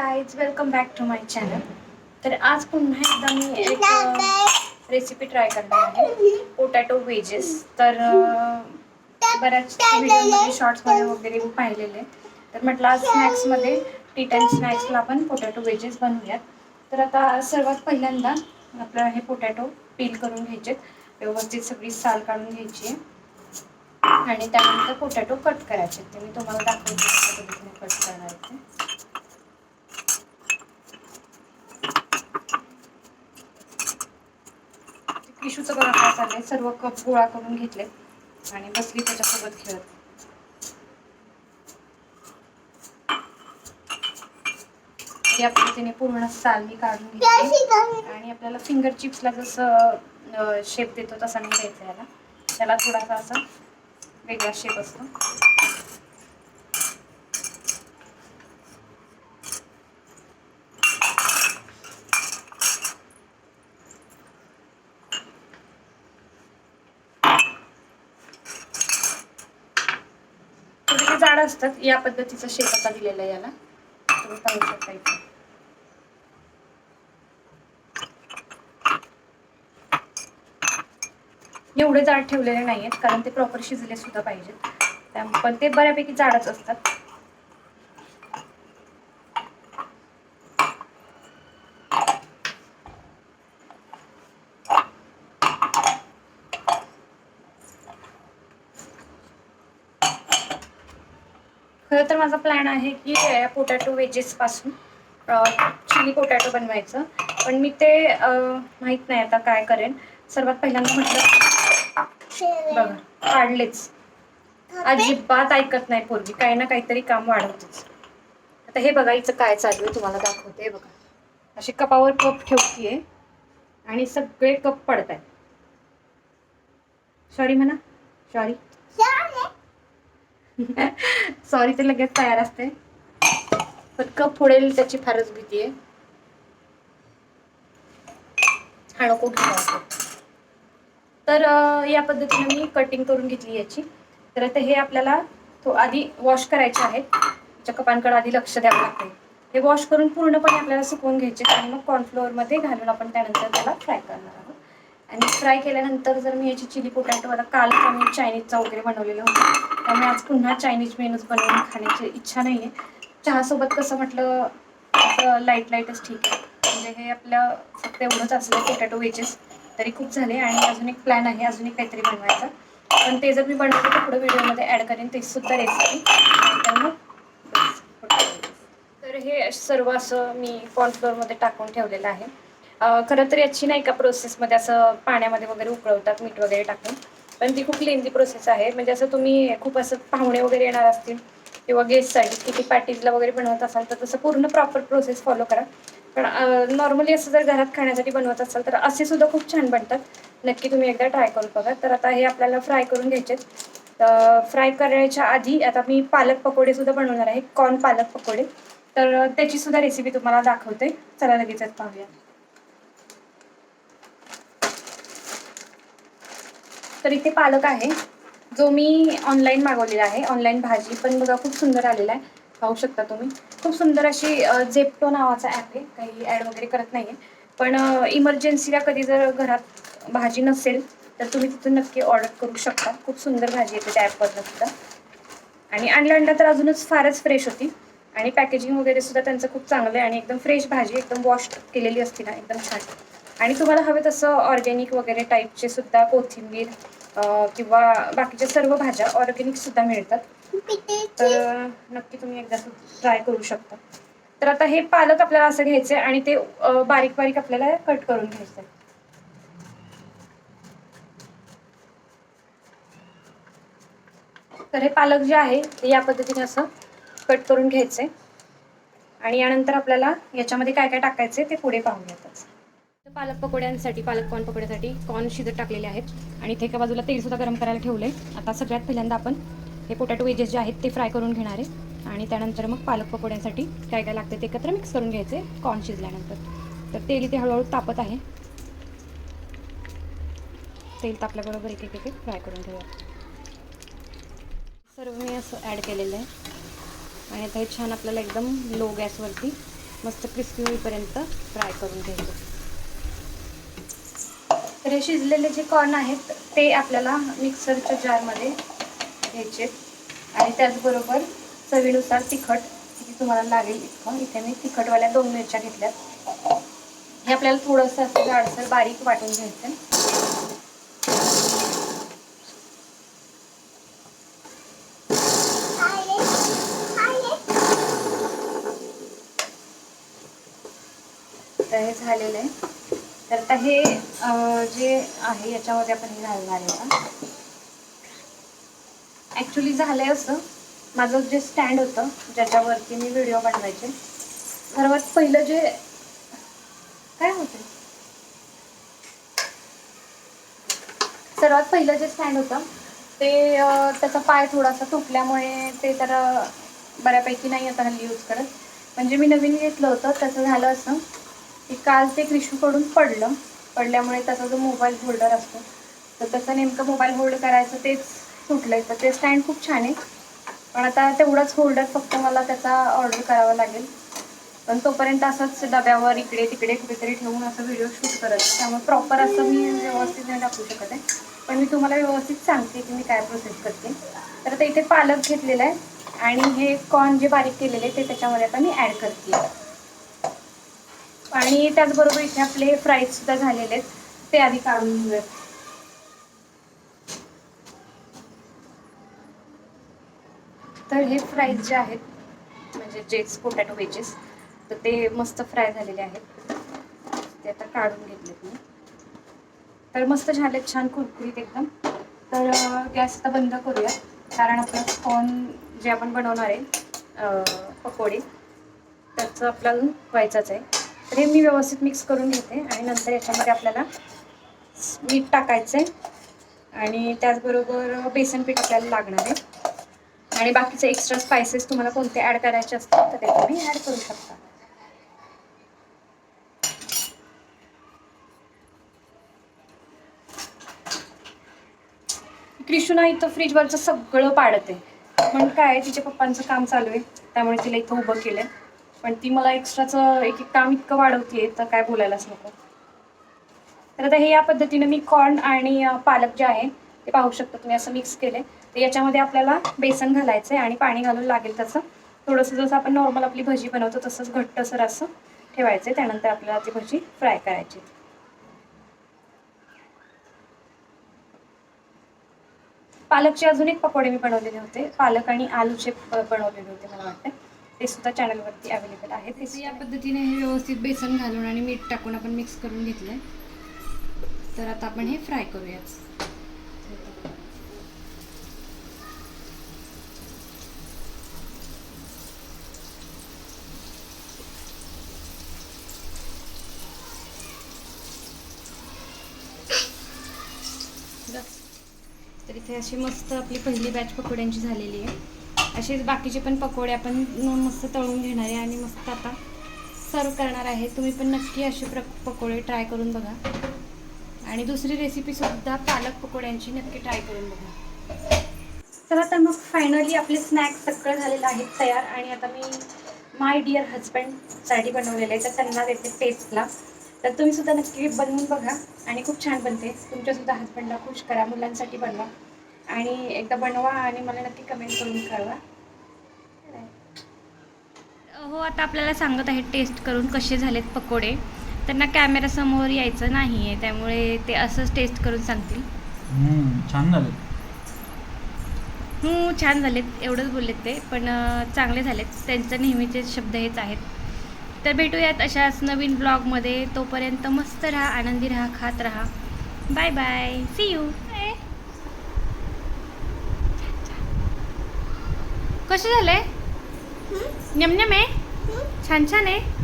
Guys welcome back to my channel तर आज पुन्हा एकदा मी एक रेसिपी ट्राय करणार आहे पोटॅटो वेजेस तर बऱ्याच व्हिडिओमध्ये शॉर्ट्समध्ये वगैरे मी पाहिलेले तर म्हटलं आज स्नॅक्समध्ये टी टाईम स्नॅक्सला आपण पोटॅटो वेजेस बनवूयात तर आता सर्वात पहिल्यांदा आपलं हे पोटॅटो पील करून घ्यायचे व्यवस्थित सगळी साल काढून घ्यायची आहे आणि त्यानंतर पोटॅटो कट करायचे ते मी तुम्हाला दाखवते कट करणार आहे ते टिशूचं बघा काय चाललंय. सर्व कप गोळा करून घेतले आणि बसली त्याच्यासोबत खेळत. या पद्धतीने पूर्ण साल मी काढून घेतली. आणि आपल्याला फिंगर चिप्सला जसं शेप देतो तसा नाही द्यायचा याला. त्याला थोडासा असा वेगळा शेप असतो थोडेसे जाड असतात या पद्धतीचा शेप आता दिलेला आहे याला. तुम्ही पाहू शकता इथे. एवढे जाड ठेवलेले नाही आहेत कारण ते प्रॉपर शिजले सुद्धा पाहिजेत पण ते बऱ्यापैकी जाडच असतात. खरं तर माझा प्लॅन आहे की पोटॅटो वेजेस पासून चिली पोटॅटो बनवायचं. पण मी ते माहीत माहीत नाही आता काय करेन. सर्वात पहिल्यांदा म्हटलं बघा काढलेच. अजिबात ऐकत नाही पोरगी. काही ना काहीतरी काम वाढवतेच. आता हे बघा हिचं काय चालू आहे तुम्हाला दाखवते. हे बघा. असे कपावर कप ठेवतीये आणि सगळे कप पडत आहेत सॉरी म्हणा. सॉरी सॉरी ते लगेच तयार असते. पण कप फोडेल त्याची फारच भीती आहे. हा नको तर या पद्धतीने मी कटिंग करून घेतली याची. तर आता हे आपल्याला तो आधी वॉश करायचे आहेत. त्याच्या कपांकडे आधी लक्ष द्यावं लागते हे वॉश करून पूर्णपणे आपल्याला सुकवून घ्यायचे आणि मग कॉर्नफ्लोअरमध्ये घालून आपण त्यानंतर त्याला फ्राय करणार आहोत. आणि फ्राय केल्यानंतर जर मी याची चिली पोटॅटो आता काल मी चायनीजचा वगैरे बनवलेलं होतं. त्यामुळे आज पुन्हा चायनीज मेनूज बनवून खाण्याची इच्छा नाही आहे चहासोबत कसं म्हटलं असं लाइट लाईटच ठीक आहे. म्हणजे हे आपलं फक्त एवढंच असलं पोटॅटो वेजेस तरी खूप झाले आणि अजून एक प्लॅन आहे अजून एक काहीतरी बनवायचा. पण ते जर मी बनवलं तर पुढे व्हिडिओमध्ये ॲड करेन ते सुद्धा रेसिपी तर मग तर हे सर्व असं मी कॉर्नफ्लोअरमध्ये टाकून ठेवलेलं आहे. खरं तर याची नाही का प्रोसेसमध्ये असं पाण्यामध्ये वगैरे उकळवतात मीठ वगैरे टाकून. पण ती खूप लेंदी प्रोसेस आहे. म्हणजे असं तुम्ही खूप असं पाहुणे वगैरे येणार असतील किंवा गेस्टसाठी किती पॅटीजला वगैरे बनवत असाल तर तसं पूर्ण प्रॉपर प्रोसेस फॉलो करा. पण नॉर्मली असं जर घरात खाण्यासाठी बनवत असाल तर असे सुद्धा खूप छान बनतात. नक्की तुम्ही एकदा ट्राय करून बघा. तर आता हे आपल्याला फ्राय करून घ्यायचे तर फ्राय करायच्या आधी आता मी पालक पकोडे सुद्धा बनवणार आहे. कॉर्न पालक पकोडे. तर त्याची सुद्धा रेसिपी तुम्हाला दाखवते. चला लगेचच पाहूया. तर इथे पालक आहे जो मी ऑनलाईन मागवलेला आहे. ऑनलाईन भाजी पण बघा खूप सुंदर आलेला आहे. पाहू शकता तुम्ही. खूप सुंदर अशी झेप्टो नावाचा ॲप आहे. काही ॲड वगैरे करत नाही आहे पण इमर्जन्सीला कधी जर घरात भाजी नसेल तर तुम्ही तिथून नक्की ऑर्डर करू शकता. खूप सुंदर भाजी येते त्या ॲपवरनं सुद्धा. आणि आणलं आणलं तर अजूनच फारच फ्रेश होती. आणि पॅकेजिंग वगैरे सुद्धा त्यांचं खूप चांगलं आहे. आणि एकदम फ्रेश भाजी एकदम वॉश केलेली असते ना एकदम छान. आणि तुम्हाला हवे तसं ऑर्गॅनिक वगैरे टाईपचे सुद्धा कोथिंबीर किंवा बाकीच्या सर्व भाज्या ऑर्गॅनिक सुद्धा मिळतात. तर नक्की तुम्ही एकदा ट्राय करू शकता. तर आता हे पालक आपल्याला असं घ्यायचंय आणि ते बारीक बारीक आपल्याला कट करून घ्यायचंय. तर हे पालक जे आहे ते या पद्धतीने असं कट करून घ्यायचे आणि यानंतर आपल्याला याच्यामध्ये काय काय टाकायचे ते पुढे पाहून घेतात पालक पकोड्यांसाठी पालक कॉर्न पकोड्यासाठी? कॉर्न शिजत टाकलेले आहेत. आणि इथे एका बाजूला तेल सुद्धा गरम करायला ठेवले आता सगळ्यात पहिल्यांदा आपण हे पोटॅटो वेजेस जे आहेत ते फ्राय करून घेणार आहे. आणि त्यानंतर मग पालक पकोड्यांसाठी काय काय लागतं ते एकत्र मिक्स करून घ्यायचे कॉर्न शिजल्यानंतर. तर तेल इथे हळूहळू तापत आहे. तेल तापल्याबरोबर एक एक एक फ्राय करून घेऊया. सर्व मी असं ॲड केलेलं आहे. आणि आता हे छान आपल्याला एकदम लो गॅसवरती मस्त क्रिस्पी होईपर्यंत फ्राय करून घ्यायचं. तर हे शिजलेले जे कॉर्न आहेत ते आपल्याला मिक्सरच्या जारमध्ये घ्यायचे आणि त्याचबरोबर चवीनुसार तिखट किती तुम्हाला लागेल इतकं. इथे मी तिखटवाल्या दोन मिरच्या घेतल्यात. हे आपल्याला थोडंसं असं जाडसर बारीक वाटून घ्यायचं तर हे झालेलं आहे. तर आता हे जे आहे याच्यामध्ये आपण हे घालणार आहे का ॲक्च्युली झालंय असं. माझं जे स्टँड होतं ज्याच्यावरती मी व्हिडिओ बनवायचे सर्वात पहिलं जे काय होतं? सर्वात पहिलं जे स्टँड होतं ते त्याचा पाय थोडासा तुटल्यामुळे ते तर बऱ्यापैकी नाही आता हल्ली यूज करत. म्हणजे मी नवीन घेतलं होतं त्याचं झालं असं. की काल ते क्रिशूकडून पडलं. पडल्यामुळे त्याचा जो मोबाईल होल्डर असतो तर त्याचा नेमकं मोबाईल होल्ड करायचं तेच तुटलंय तर ते स्टँड खूप छान आहे. पण आता तेवढाच होल्डर फक्त मला त्याचा ऑर्डर करावा लागेल. पण तोपर्यंत असंच डब्यावर इकडे तिकडे कुठेतरी ठेवून असं व्हिडिओ शूट करत. आहे. त्यामुळे प्रॉपर असं मी व्यवस्थित नाही टाकू शकत आहे. पण मी तुम्हाला व्यवस्थित सांगते की मी काय प्रोसेस करते. तर आता इथे पालक घेतलेला आहे. आणि हे कॉर्न जे बारीक केलेले आहे ते त्याच्यामध्ये आता मी ॲड करते. आणि त्याचबरोबर इथे आपले फ्राईज सुद्धा झालेले आहेत. ते आधी काढून घेऊयात. तर हे फ्राईज जे आहेत म्हणजे जेच पोटॅटो वेजेस तर ते मस्त फ्राय झालेले आहेत. ते आता काढून घेतलेत मी. तर मस्त झालेत छान कुरकुरीत एकदम. तर गॅस आता बंद करूया कारण आपलं कॉर्न जे आपण बनवणार आहे पकोडे त्याचं आपल्याला व्हायचंच आहे. तर हे मी व्यवस्थित मिक्स करून घेते आणि नंतर याच्यामध्ये आपल्याला मीठ टाकायचं आहे आणि त्याचबरोबर बेसन पीठ आपल्याला लागणार आहे. आणि बाकीचे एक्स्ट्रा स्पायसेस तुम्हाला कोणते ॲड करायचे असतात तर ते तुम्ही ॲड करू शकता. क्रिशुना इथं फ्रीजवरचं सगळं पाडते. पण काय तिच्या पप्पांचं काम चालू आहे. त्यामुळे तिला इथं उभं केलंय. पण ती मला एक्स्ट्राचं एक एक काम इतकं वाढवते तर काय बोलायलाच नको. तर आता हे या पद्धतीने मी कॉर्न आणि पालक जे आहे ते पाहू शकता तुम्ही असं मिक्स केले तर याच्यामध्ये आपल्याला बेसन घालायचं आहे आणि पाणी घालून लागेल तसं थोडंसं जसं आपण नॉर्मल आपली भजी बनवतो तसंच घट्टसर असं ठेवायचं आहे त्यानंतर आपल्याला ती भजी फ्राय करायची. पालकचे अजून एक पकोडे मी बनवलेले होते. पालक आणि आलूचे बनवलेले होते मला वाटतं ते सुद्धा चॅनलवरती अवेलेबल आहे ते या पद्धतीने हे व्यवस्थित बेसन घालून आणि मीठ टाकून आपण मिक्स करून घेतलंय. तर आता आपण हे फ्राय करूयात. तर इथे अशी मस्त आपली पहिली बॅच पकोड्यांची झालेली आहे. असेच बाकीचे पण पकोडे आपण मस्त तळून घेणार आहे आणि मस्त आता सर्व करणार आहे. तुम्ही पण नक्की असे प्र पकोडे ट्राय करून बघा. आणि दुसरी रेसिपीसुद्धा पालक पकोड्यांची नक्की ट्राय करून बघा. तर आता मग फायनली आपले स्नॅक्स सगळं झालेलं आहे तयार. आणि आता मी माय डिअर हजबंडसाठी बनवलेलं आहे तर त्यांना देते टेस्टला तर तुम्ही सुद्धा नक्की बनवून बघा. आणि खूप छान बनते. तुमच्यासुद्धा हजबंडला खुश करा मुलांसाठी बनवा. आणि एकदा बनवा आणि मला नक्की कमेंट करून कळवा. हो आता आपल्याला सांगत आहेत टेस्ट करून कसे झालेत पकोडे. त्यांना कॅमेरासमोर यायचं नाही आहे त्यामुळे ते असंच टेस्ट करून सांगतील. हम्म, छान झालं हो छान झालेत एवढंच बोललेत ते पण चांगले झालेत. त्यांचं नेहमीचे शब्द हेच आहेत. तर भेटूयात अशाच नवीन ब्लॉगमध्ये तोपर्यंत मस्त राहा आनंदी राहा खात राहा. बाय बाय सी यू कसे झाले? नेमनेम आहे छान छान आहे